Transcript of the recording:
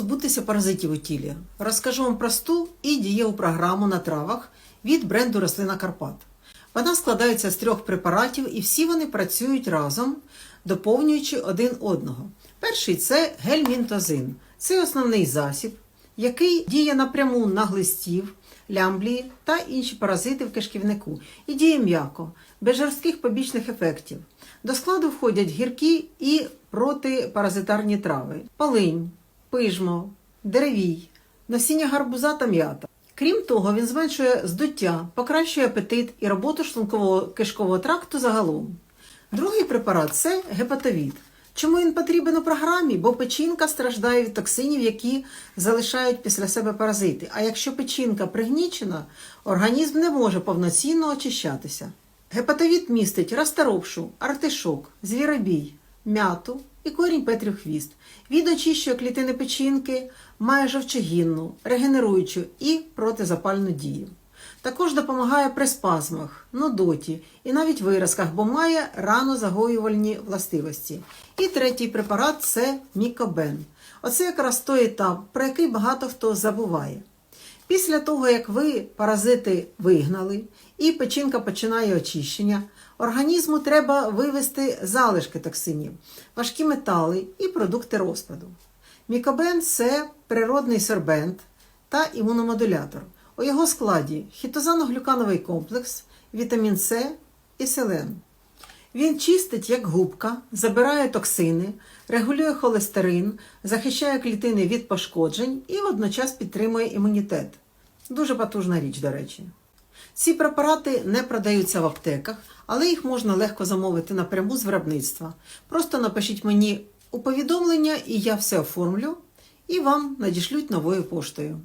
позбутися паразитів у тілі? Розкажу вам просту і дієву програму на травах від бренду Рослина Карпат. Вона складається з трьох препаратів і всі вони працюють разом, доповнюючи один одного. Перший це гельмінтозин. Це основний засіб, який діє напряму на глистів, лямблії та інші паразити в кишківнику і діє м'яко, без жорстких побічних ефектів. До складу входять гіркі і протипаразитарні трави, полинь, пижмо, деревій, насіння гарбуза та м'ята. Крім того, він зменшує здуття, покращує апетит і роботу шлункового кишкового тракту загалом. Другий препарат це гепатовід. Чому він потрібен у програмі? Бо печінка страждає від токсинів, які залишають після себе паразити. А якщо печінка пригнічена, організм не може повноцінно очищатися. Гепатовід містить розторопшу, артишок, звіробій, м'яту і корінь Петрів хвіст. Він очищує клітини печінки, має жовчогінну, регенеруючу і протизапальну дію. Також допомагає при спазмах, нудоті і навіть виразках, бо має ранозагоювальні властивості. І третій препарат це мікобен. Оце якраз той етап, про який багато хто забуває. Після того, як ви паразити вигнали і печінка починає очищення, організму треба вивести залишки токсинів, важкі метали і продукти розпаду. Мікобен це природний сорбент та імуномодулятор. У його складі хітозано-глюкановий комплекс, вітамін С і селен. Він чистить як губка, забирає токсини, регулює холестерин, захищає клітини від пошкоджень і водночас підтримує імунітет. Дуже потужна річ, до речі. Ці препарати не продаються в аптеках, але їх можна легко замовити напряму з виробництва. Просто напишіть мені у повідомлення, і я все оформлю, і вам надішлють новою поштою.